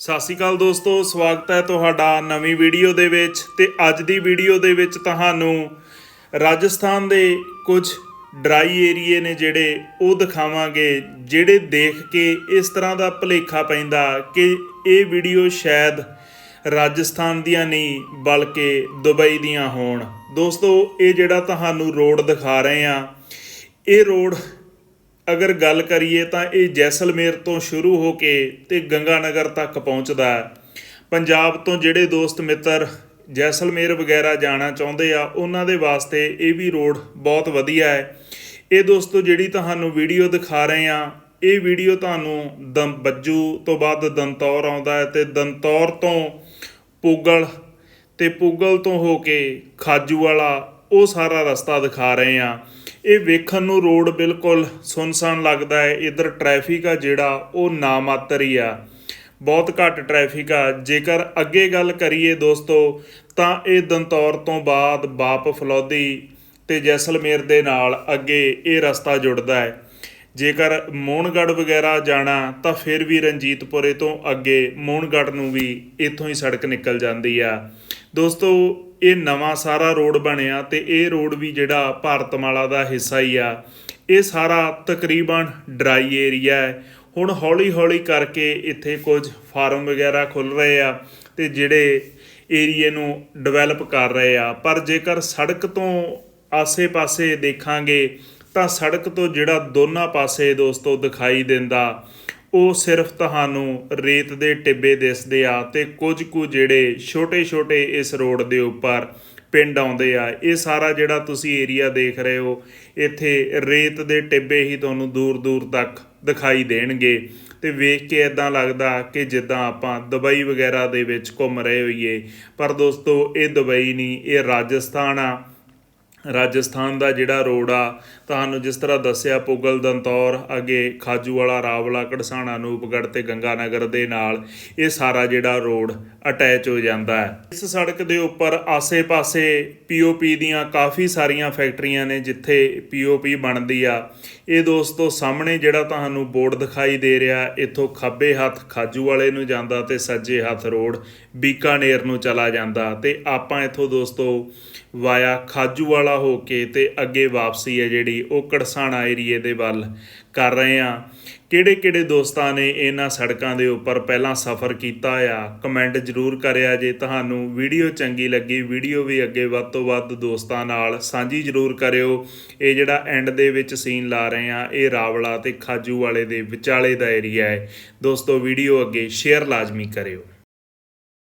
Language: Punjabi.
ਸਤਿ ਸ਼੍ਰੀ ਅਕਾਲ ਦੋਸਤੋ, ਸਵਾਗਤ ਹੈ ਤੁਹਾਡਾ ਨਵੀਂ ਵੀਡੀਓ ਦੇ ਵਿੱਚ ਤੇ ਅੱਜ ਦੀ ਵੀਡੀਓ ਦੇ ਵਿੱਚ ਤੁਹਾਨੂੰ ਰਾਜਸਥਾਨ ਦੇ ਕੁਝ ਡਰਾਈ ਏਰੀਏ ਨੇ ਜਿਹੜੇ ਉਹ ਦਿਖਾਵਾਂਗੇ, ਜਿਹੜੇ ਦੇਖ ਕੇ ਇਸ ਤਰ੍ਹਾਂ ਦਾ ਭੁਲੇਖਾ ਪੈਂਦਾ ਕਿ ਇਹ ਵੀਡੀਓ ਸ਼ਾਇਦ ਰਾਜਸਥਾਨ ਦੀਆਂ ਨਹੀਂ, ਬਲਕਿ ਦੁਬਈ ਦੀਆਂ ਹੋਣ। ਦੋਸਤੋ, ਇਹ ਜਿਹੜਾ ਤੁਹਾਨੂੰ ਰੋਡ ਦਿਖਾ ਰਹੇ ਆ ਇਹ ਰੋਡ ਅਗਰ ਗੱਲ ਕਰੀਏ ਤਾਂ ਇਹ ਜੈਸਲਮੇਰ ਤੋਂ ਸ਼ੁਰੂ ਹੋ ਕੇ ਤੇ ਗੰਗਾਨਗਰ ਤੱਕ ਪਹੁੰਚਦਾ ਹੈ। ਪੰਜਾਬ ਤੋਂ ਜਿਹੜੇ ਦੋਸਤ ਮਿੱਤਰ ਜੈਸਲਮੇਰ ਵਗੈਰਾ ਜਾਣਾ ਚਾਹੁੰਦੇ ਆ, ਉਹਨਾਂ ਦੇ ਵਾਸਤੇ ਇਹ ਵੀ ਰੋਡ ਬਹੁਤ ਵਧੀਆ ਹੈ। ਇਹ ਦੋਸਤੋ, ਜਿਹੜੀ ਤੁਹਾਨੂੰ ਵੀਡੀਓ ਦਿਖਾ ਰਹੇ ਆ ਇਹ ਵੀਡੀਓ ਤੁਹਾਨੂੰ ਦਮ ਬੱਜੂ ਤੋਂ ਬਾਅਦ ਦੰਤੌਰ ਆਉਂਦਾ ਹੈ ਤੇ ਦੰਤੌਰ ਤੋਂ ਪੁਗਲ ਤੇ ਪੁਗਲ ਤੋਂ ਹੋ ਕੇ ਖਾਜੂ ਵਾਲਾ ਉਹ ਸਾਰਾ ਰਸਤਾ ਦਿਖਾ ਰਹੇ ਆ ਇਹ ਵੇਖਣ ਨੂੰ ਰੋਡ ਬਿਲਕੁਲ ਸੁਨਸਾਨ ਲੱਗਦਾ ਹੈ। ਇਧਰ ਟ੍ਰੈਫਿਕ ਆ ਜਿਹੜਾ, ਉਹ ਨਾ ਮਾਤਰ ਹੀ ਆ। ਬਹੁਤ ਘੱਟ ਟ੍ਰੈਫਿਕ ਆ। ਜੇਕਰ ਅੱਗੇ ਗੱਲ ਕਰੀਏ ਦੋਸਤੋ, ਤਾਂ ਇਹ ਦੰਤੌਰ ਤੋਂ ਬਾਅਦ ਬਾਪ ਫਲੌਦੀ ਤੇ ਜੈਸਲਮੇਰ ਦੇ ਨਾਲ ਅੱਗੇ ਇਹ ਰਸਤਾ ਜੁੜਦਾ ਹੈ। ਜੇਕਰ ਮੋਹਨਗੜ੍ਹ ਵਗੈਰਾ ਜਾਣਾ, ਤਾਂ ਫਿਰ ਵੀ ਰਣਜੀਤਪੁਰੇ ਤੋਂ ਅੱਗੇ ਮੋਹਨਗੜ੍ਹ ਨੂੰ ਵੀ ਇੱਥੋਂ ਹੀ ਸੜਕ ਨਿਕਲ ਜਾਂਦੀ ਆ। ਦੋਸਤੋ ਇਹ ਨਵਾਂ ਸਾਰਾ ਰੋਡ ਬਣਿਆ ਤੇ ਇਹ ਰੋਡ ਵੀ ਜਿਹੜਾ ਭਾਰਤਮਾਲਾ ਦਾ ਹਿੱਸਾ ਹੀ ਆ। ਇਹ ਸਾਰਾ ਤਕਰੀਬਨ ਡਰਾਈ ਏਰੀਆ ਹੈ। ਹੁਣ ਹੌਲੀ ਹੌਲੀ ਕਰਕੇ ਇੱਥੇ ਕੁਝ ਫਾਰਮ ਵਗੈਰਾ ਖੁੱਲ ਰਹੇ ਆ ਤੇ ਜਿਹੜੇ ਏਰੀਏ ਨੂੰ ਡਿਵੈਲਪ ਕਰ ਰਹੇ ਆ। ਪਰ ਜੇਕਰ ਸੜਕ ਤੋਂ ਆਸੇ-ਪਾਸੇ ਦੇਖਾਂਗੇ ਤਾਂ ਸੜਕ ਤੋਂ ਜਿਹੜਾ ਦੋਨਾਂ ਪਾਸੇ ਦੋਸਤੋ ਦਿਖਾਈ ਦਿੰਦਾ ਉਹ ਸਿਰਫ ਤੁਹਾਨੂੰ ਰੇਤ ਦੇ ਟਿੱਬੇ ਦਿਸਦੇ ਆ ਤੇ ਕੁਝ ਕੁ ਜਿਹੜੇ ਛੋਟੇ-ਛੋਟੇ ਇਸ ਰੋਡ ਦੇ ਉੱਪਰ ਪਿੰਡ ਆਉਂਦੇ ਆ। ਇਹ ਸਾਰਾ ਜਿਹੜਾ ਤੁਸੀਂ ਏਰੀਆ ਦੇਖ ਰਹੇ ਹੋ, ਇੱਥੇ ਰੇਤ ਦੇ ਟਿੱਬੇ ਹੀ ਤੁਹਾਨੂੰ ਦੂਰ-ਦੂਰ ਤੱਕ ਦਿਖਾਈ ਦੇਣਗੇ। ਤੇ ਵੇਖ ਕੇ ਇਦਾਂ ਲੱਗਦਾ ਕਿ ਜਿੱਦਾਂ ਆਪਾਂ ਦੁਬਈ ਵਗੈਰਾ ਦੇ ਵਿੱਚ ਘੁੰਮ ਰਹੇ ਹੋਈਏ। ਪਰ ਦੋਸਤੋ, ਇਹ ਦੁਬਈ ਨਹੀਂ, ਇਹ ਰਾਜਸਥਾਨ ਆ। ਰਾਜਸਥਾਨ ਦਾ ਜਿਹੜਾ ਰੋਡ ਆ, ਤੁਹਾਨੂੰ ਜਿਸ ਤਰ੍ਹਾਂ ਦੱਸਿਆ ਪੁਗਲ ਦੰਤੌਰ, ਅੱਗੇ ਖਾਜੂ ਵਾਲਾ ਰਾਵਲਾ ਕੜਸਾਣਾ ਨੂਪਗੜ੍ਹ ਤੇ ਗੰਗਾਨਗਰ ਦੇ ਨਾਲ, ਇਹ ਸਾਰਾ ਜਿਹੜਾ ਰੋਡ ਅਟੈਚ ਹੋ ਜਾਂਦਾ ਹੈ। ਇਸ ਸੜਕ ਦੇ ਉੱਪਰ ਆਸੇ-ਪਾਸੇ ਪੀਓਪੀ ਦੀਆਂ ਕਾਫੀ ਸਾਰੀਆਂ ਫੈਕਟਰੀਆਂ ਨੇ ਜਿੱਥੇ ਪੀਓਪੀ ਬਣਦੀ ਆ। ਇਹ ਦੋਸਤੋ ਸਾਹਮਣੇ ਜਿਹੜਾ ਤੁਹਾਨੂੰ ਬੋਰਡ ਦਿਖਾਈ ਦੇ ਰਿਹਾ, ਇੱਥੋਂ ਖੱਬੇ ਹੱਥ ਖਾਜੂ ਵਾਲੇ ਨੂੰ ਜਾਂਦਾ ਤੇ ਸੱਜੇ ਹੱਥ ਰੋਡ ਬੀਕਾਨੇਰ ਨੂੰ ਚਲਾ ਜਾਂਦਾ। ਤੇ ਆਪਾਂ ਇੱਥੋਂ ਦੋਸਤੋ ਵਾਇਆ ਖਾਜੂ ਵਾਲਾ ਹੋ ਕੇ ਤੇ ਅੱਗੇ ਵਾਪਸੀ ਹੈ ਜਿਹੜੀ ਉਹ ਕੜਸਾਣਾ ਏਰੀਏ ਦੇ ਵੱਲ ਕਰ ਰਹੇ ਆ ਕਿਹੜੇ ਕਿਹੜੇ ਦੋਸਤਾਂ ਨੇ ਇਹਨਾਂ ਸੜਕਾਂ ਦੇ ਉੱਪਰ ਪਹਿਲਾਂ ਸਫ਼ਰ ਕੀਤਾ ਆ? ਕਮੈਂਟ ਜ਼ਰੂਰ ਕਰਿਆ ਜੇ ਤੁਹਾਨੂੰ ਵੀਡੀਓ ਚੰਗੀ ਲੱਗੀ, ਵੀਡੀਓ ਵੀ ਅੱਗੇ ਵੱਧ ਤੋਂ ਵੱਧ ਦੋਸਤਾਂ ਨਾਲ ਸਾਂਝੀ ਜ਼ਰੂਰ ਕਰਿਓ। ਇਹ ਜਿਹੜਾ ਐਂਡ ਦੇ ਵਿੱਚ ਸੀਨ ਲਾ ਰਹੇ ਆ, ਇਹ ਰਾਵਲਾ ਤੇ ਖਾਜੂ ਵਾਲੇ ਦੇ ਵਿਚਾਲੇ ਦਾ ਏਰੀਆ ਹੈ। ਦੋਸਤੋ, ਵੀਡੀਓ ਅੱਗੇ ਸ਼ੇਅਰ ਲਾਜ਼ਮੀ ਕਰਿਓ।